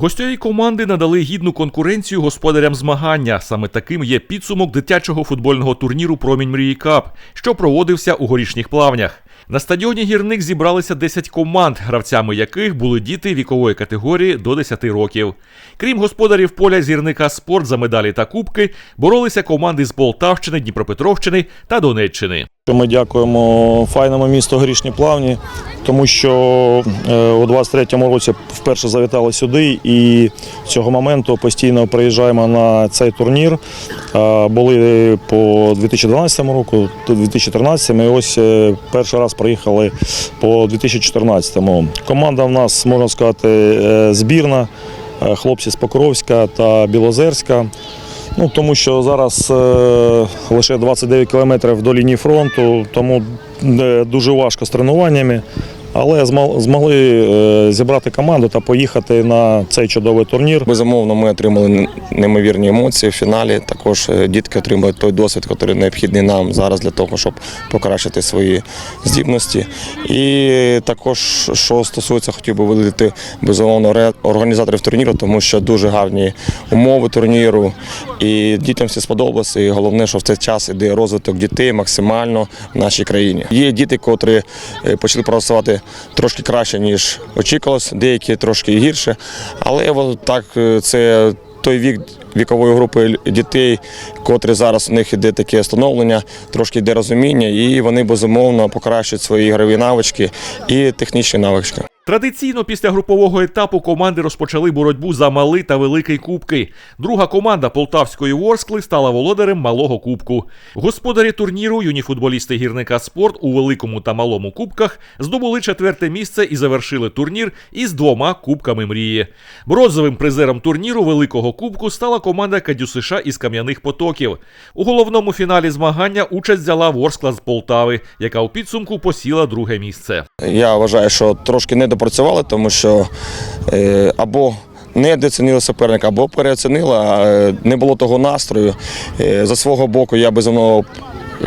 Гостьові команди надали гідну конкуренцію господарям змагання. Саме таким є підсумок дитячого футбольного турніру Промінь мрії Кап, що проводився у горішніх плавнях. На стадіоні гірник зібралися 10 команд, гравцями яких були діти вікової категорії до 10 років. Крім господарів поля з гірника спорт за медалі та кубки, боролися команди з Полтавщини, Дніпропетровщини та Донеччини. Ми дякуємо файному місту Горішні Плавні, тому що е, у 23-му році вперше завітали сюди і з цього моменту постійно приїжджаємо на цей турнір. Е, Були по 2012 року, то 2013 і ось е, перший раз приїхали по 2014-му. Команда в нас, можна сказати, збірна, хлопці з Покровська та Білозерська. Ну, тому що зараз е, лише 29 кілометрів до лінії фронту, тому е, дуже важко з тренуваннями. Але змогли е, зібрати команду та поїхати на цей чудовий турнір. Безумовно, ми отримали неймовірні емоції в фіналі. Також е, дітки отримують той досвід, який необхідний нам зараз для того, щоб покращити свої здібності. І також, що стосується, хотів би виділити безумовно організаторів турніру, тому що дуже гарні умови турніру. І дітям все сподобалося. І головне, що в цей час іде розвиток дітей максимально в нашій країні. Є діти, котрі е, почали працювати трошки краще, ніж очікувалось, деякі трошки гірше. Але от так е, це той вік вікової групи дітей, котрі зараз у них йде таке становлення, трошки йде розуміння, і вони безумовно покращують свої ігрові навички і технічні навички. Традиційно після групового етапу команди розпочали боротьбу за малий та великий кубки. Друга команда полтавської Ворскли стала володарем малого кубку. Господарі турніру, юні футболісти гірника спорт у великому та малому кубках здобули четверте місце і завершили турнір із двома кубками мрії. Бронзовим призером турніру великого кубку стала команда Кадюсиша із Кам'яних Потоків. У головному фіналі змагання участь взяла Ворскла з Полтави, яка у підсумку посіла друге місце. Я вважаю, що трошки недопрацювали, тому що або або недооцінили суперника, або переоцінили, е, не було того настрою. Е, За свого боку, я безумовно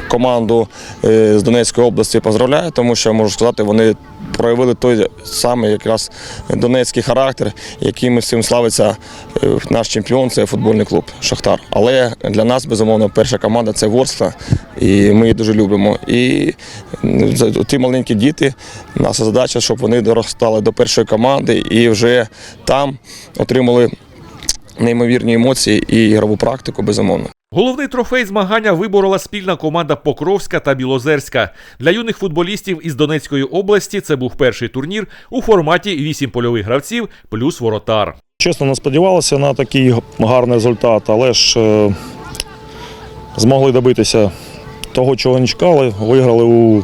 команду е, з Донецької області поздравляю, тому що можу сказати, вони проявили той самий якраз донецький характер, яким всім славиться е, наш чемпіон, це футбольний клуб Шахтар. Але для нас, безумовно, перша команда це Ворскла, і ми її дуже любимо. І ті маленькі діти, наша задача, щоб вони доростали до першої команди і вже там отримали неймовірні емоції і ігрову практику, безумовно. Головний трофей змагання виборола спільна команда Покровська та Білозерська. Для юних футболістів із Донецької області це був перший турнір у форматі 8 польових гравців плюс воротар. Чесно, не сподівалися на такий гарний результат, але ж е, змогли добитися того, чого не чекали. Виграли у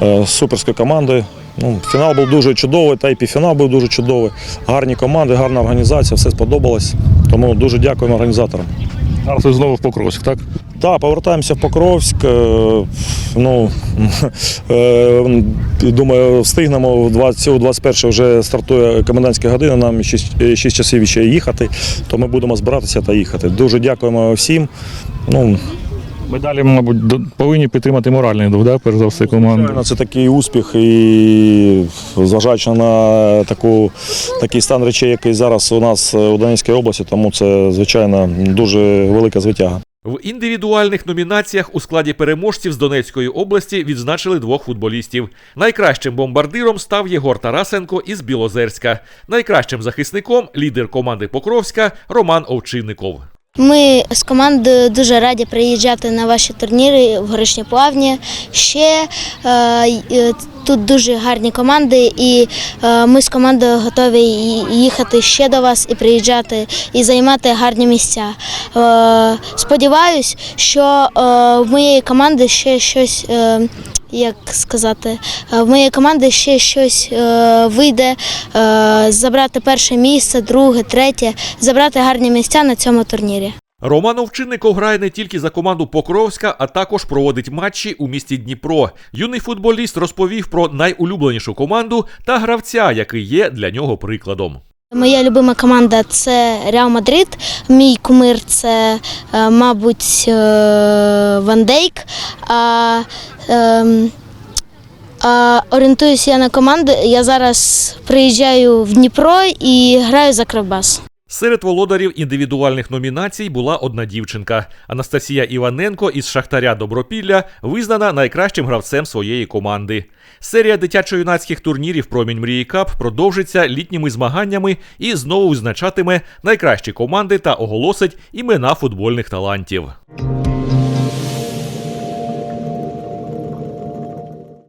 е, суперської команди. Ну, фінал був дуже чудовий, та й півфінал був дуже чудовий. Гарні команди, гарна організація, все сподобалось. Тому дуже дякуємо організаторам. Зараз ви знову в Покровськ, так? Так, повертаємося в Покровськ. е, Ну, е, думаю, встигнемо. У 21 вже стартує комендантська година, нам 6, 6 часів ще їхати, то ми будемо збиратися та їхати. Дуже дякуємо всім. Ну, Ми далі, мабуть, до- повинні підтримати моральний дух, да, перш за все, команду. Це такий успіх, і зважаючи на таку, такий стан речей, який зараз у нас у Донецькій області, тому це, звичайно, дуже велика звитяга. В індивідуальних номінаціях у складі переможців з Донецької області відзначили двох футболістів. Найкращим бомбардиром став Єгор Тарасенко із Білозерська. Найкращим захисником лідер команди Покровська Роман Овчинников. Ми з командою дуже раді приїжджати на ваші турніри в Горишні Плавні. Ще е, е, тут дуже гарні команди, і е, ми з командою готові їхати ще до вас і приїжджати і займати гарні місця. Сподіваюсь, що в моєї команди ще щось. Як сказати, е, в моєї команди ще щось е, вийде е, забрати перше місце, друге, третє, забрати гарні місця на цьому турнірі. Роман Овчинников грає не тільки за команду Покровська, а також проводить матчі у місті Дніпро. Юний футболіст розповів про найулюбленішу команду та гравця, який є для нього прикладом. Моя любима команда це Реал Мадрид. Мій кумир це, е, мабуть, е, Ван Дейк. А, орієнтуюся я на команди. Я зараз приїжджаю в Дніпро і граю за Кривбас. Серед володарів індивідуальних номінацій була одна дівчинка. Анастасія Іваненко із Шахтаря Добропілля визнана найкращим гравцем своєї команди. Серія дитячо-юнацьких турнірів Промінь мрії Кап продовжиться літніми змаганнями і знову визначатиме найкращі команди та оголосить імена футбольних талантів.